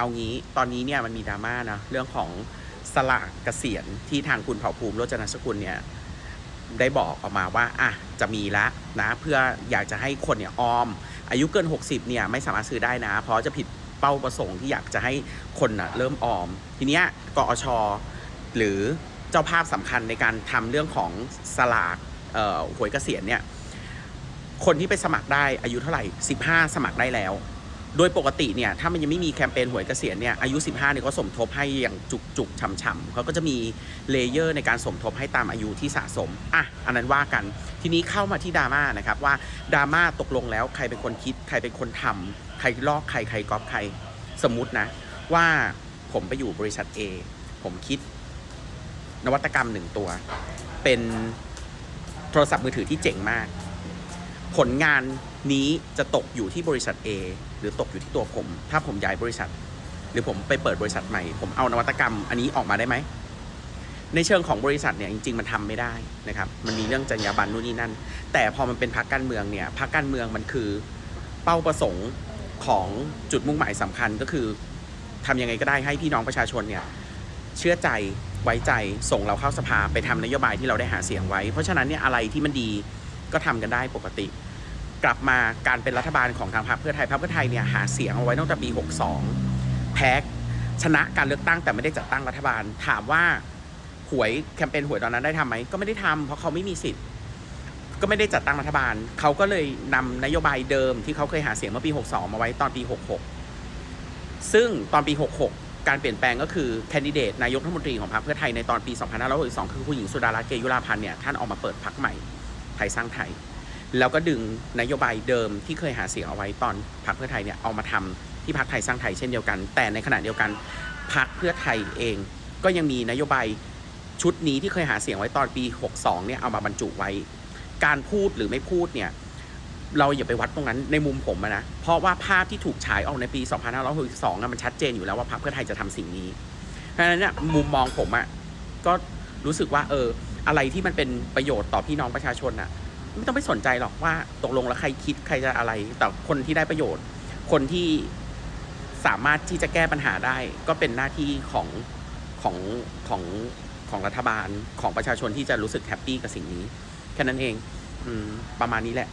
เอางี้ตอนนี้เนี่ยมันมีดราม่านะเรื่องของสลากเกษียณที่ทางคุณเผ่าภูมิโรจนสกุลเนี่ยได้บอกออกมาว่าอะจะมีแล้วนะเพื่ออยากจะให้คนเนี่ยออม อายุเกิน 60เนี่ยไม่สามารถซื้อได้นะ เพราะจะผิดเป้าประสงค์ที่อยากจะให้คนนะเริ่มออม ทีเนี้ยกอชหรือเจ้าภาพสำคัญในการทำเรื่องของสลากหวยเกษียณเนี่ยคนที่ไปสมัครได้อายุเท่าไหร่ 15 สมัครได้แล้ว โดยปกติเนี่ยถ้ามันยังไม่มีแคมเปญหวยเกษียณเนี่ยอายุ 15เนี่ยเขาสมทบให้อย่างจุกจุกๆฉ่ำๆเขาก็จะมีเลเยอร์ในการสมทบให้ตามอายุที่สะสมอะอันนั้นว่ากันทีนี้เข้ามาที่ดราม่านะครับว่าดราม่าตกลงแล้วใครเป็นคนคิด ใครเป็นคนทำใครลอกใครใครก๊อปใครสมมุตินะ ว่าผมไปอยู่บริษัท A ผมคิด นวัตกรรมหนึ่งตัว เป็นโทรศัพท์มือถือที่เจ๋งมาก ผลงาน นี้จะตกอยู่ที่บริษัท A หรือตกอยู่ที่ตัวผม ถ้าผมย้ายบริษัท หรือผมไปเปิดบริษัทใหม่ ผมเอานวัตกรรมอันนี้ออกมาได้ไหม ในเชิงของบริษัทเนี่ยจริง ๆ มันทำไม่ได้นะครับ มันมีเรื่องจรรยาบรรณนู่นนี่นั่น แต่พอมันเป็นพรรคการเมืองเนี่ยพรรคการเมืองมันคือเป้าประสงค์ของจุดมุ่งหมายสำคัญก็คือทำยังไงก็ได้ให้พี่น้องประชาชนเนี่ยเชื่อใจไว้ใจส่งเราเข้าสภาไปทำนโยบายที่เราได้หาเสียงไว้ เพราะฉะนั้นเนี่ยอะไรที่มันดีก็ทำกันได้ปกติ กลับมาการเป็นรัฐบาลของทางพรรคเพื่อไทยพรรคเพื่อไทยเนี่ยหาเสียงเอาไว้ตั้งแต่ปี 62 แพ้ชนะการเลือกตั้งแต่ไม่ได้จัดตั้งรัฐบาล ถามว่าหวยแคมเปญหวยตอนนั้นได้ทำไหมก็ไม่ได้ทำเพราะเขาไม่มีสิทธิ์ ก็ไม่ได้จัดตั้งรัฐบาล เขาก็เลยนำนโยบายเดิมที่เขาเคยหาเสียงเมื่อปี 62 มาไว้ตอนปี 66 ซึ่งตอนปี 66 การเปลี่ยนแปลงก็คือแคนดิเดตนายกรัฐมนตรีของพรรคเพื่อไทยในตอนปี 2562 คือคุณหญิงสุดารัตน์เกยุราพันธ์เนี่ยท่านออกมาเปิดพรรคใหม่ไทยสร้างไทย แล้วก็ดึงนโยบายเดิมที่เคยหาเสียงเอาไว้ตอนพรรคเพื่อไทยเนี่ยเอามาทำที่พรรคไทยสร้างไทยเช่นเดียวกัน แต่ในขณะเดียวกันพรรคเพื่อไทยเอง ก็ยังมีนโยบายชุดนี้ที่เคยหาเสียงไว้ตอนปี 62 เนี่ยเอามาบรรจุไว้ การพูดหรือไม่พูดเนี่ยเราอย่าไปวัดตรงนั้นในมุมผมนะ เพราะว่าภาพที่ถูกฉายออกในปี 2562อะมันชัดเจนอยู่แล้วว่าพรรคเพื่อไทยจะทำสิ่งนี้เพราะฉะนั้นเนี่ยมุมมองผมอะก็รู้สึกว่าเอออะไรที่มันเป็นประโยชน์ต่อพี่น้องประชาชนอะ ไม่ต้องไปสนใจหรอกว่าตกลงแล้วใครคิดใครจะอะไร แต่คนที่ได้ประโยชน์ คนที่สามารถที่จะแก้ปัญหาได้ ก็เป็นหน้าที่ของของของของรัฐบาลของประชาชนที่จะรู้สึกแฮปปี้กับสิ่งนี้ แค่นั้นเองอืมประมาณนี้แหละ